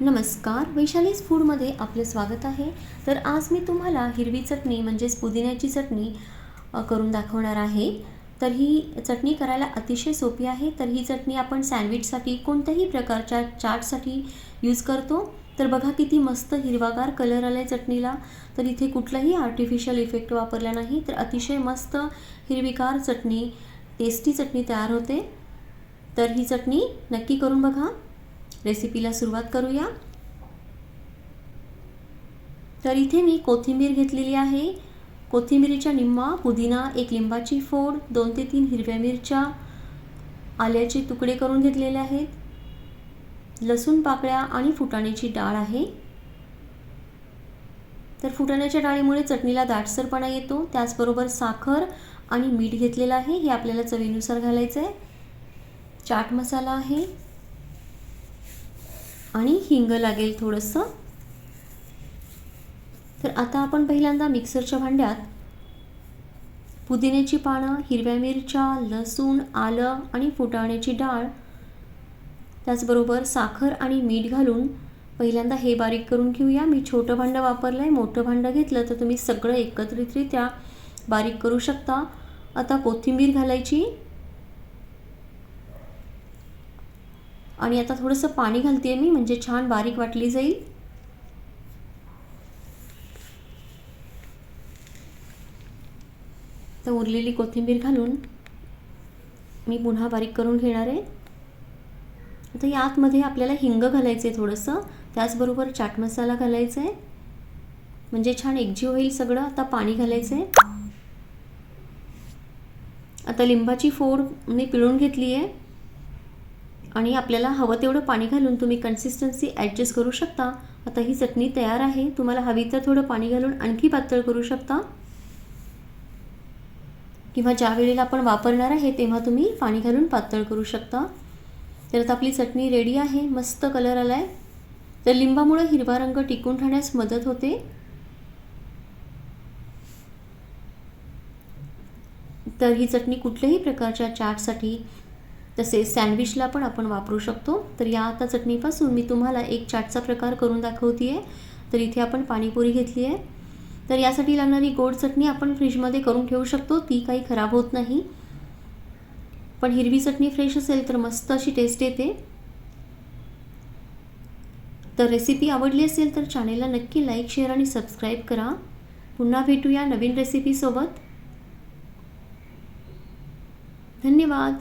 नमस्कार वैशालीज फूडमध्ये आपले स्वागत आहे. तर आज मी तुम्हाला हिरवी चटणी म्हणजेच पुदिन्याची चटणी करून दाखवणार आहे. तर ही चटणी करायला अतिशय सोपी आहे. तर ही चटणी आपण सँडविचसाठी कोणत्याही प्रकारच्या चाटसाठी यूज करतो. तर बघा किती मस्त हिरवागार कलर आला आहे चटणीला. तर इथे कुठलाही आर्टिफिशियल इफेक्ट वापरला नाही. तर अतिशय मस्त हिरवीगार चटणी टेस्टी चटणी तयार होते. तर ही चटणी नक्की करून बघा. रेसिपीला सुरुवात करूया. तर इथे मी कोथिंबीर घेतलेली आहे. कोथिंबीरीच्या निम्मा पुदिना एक लिंबाची फोड दोन ते तीन हिरव्या मिरच्या आल्याचे तुकडे करून घेतलेले आहेत. लसूण पाकळ्या आणि फुटाण्याची डाळ आहे. तर फुटाण्याच्या डाळीमुळे चटणीला दाटसरपणा येतो. त्याचबरोबर साखर आणि मीठ घेतलेलं आहे. हे आपल्याला चवीनुसार घालायचं आहे चाट मसाला आहे. आणि हिंग लागेल थोडंसं. तर आता आपण पहिल्यांदा मिक्सरच्या भांड्यात पुदिन्याची पानं हिरव्या मिरच्या लसूण आलं आणि फुटाण्याची डाळ त्याचबरोबर साखर आणि मीठ घालून पहिल्यांदा हे बारीक करून घेऊया. मी छोटं भांडं वापरलं आहे मोठं भांडं घेतलं तर तुम्ही सगळं एकत्रितरित्या बारीक करू शकता. आता कोथिंबीर घालायची. आणि आता थोडंसं पाणी घालते मी म्हणजे छान बारीक वाटली जाईल. तर उरलेली कोथिंबीर घालून मी पुन्हा बारीक करून घेणार आहे. आता या आतमध्ये आपल्याला हिंग घालायचं आहे थोडंसं त्याचबरोबर चाट मसाला घालायचा आहे म्हणजे छान एकजीव होईल सगळं आता पाणी घालायचं आहे आता लिंबाची फोड मी पिळून घेतली आहे आणि आपल्याला हवं तेवढं पाणी घालून तुम्ही कन्सिस्टन्सी ॲडजस्ट करू शकता. आता ही चटणी तयार आहे. तुम्हाला हवी तर थोडं पाणी घालून आणखी पातळ करू शकता. किंवा ज्या वेळेला आपण वापरणार आहे तेव्हा तुम्ही पाणी घालून पातळ करू शकता. तर आता आपली चटणी रेडी आहे. मस्त कलर आला आहे तर लिंबामुळे हिरवा रंग टिकून राहण्यास मदत होते. तर ही चटणी कुठल्याही प्रकारच्या चाटसाठी तसेच सँडविचला पण आपण वापरू शकतो. तर या आता चटणीपासून मी तुम्हाला एक चाटचा प्रकार करून दाखवते आहे तर इथे आपण पाणीपुरी घेतली आहे. तर यासाठी लागणारी गोड चटणी आपण फ्रीजमध्ये करून ठेवू शकतो. ती काही खराब होत नाही. पण हिरवी चटणी फ्रेश असेल तर मस्त अशी टेस्ट येते. तर रेसिपी आवडली असेल तर चॅनेलला नक्की लाईक शेअर आणि सबस्क्राईब करा. पुन्हा भेटूया नवीन रेसिपीसोबत धन्यवाद.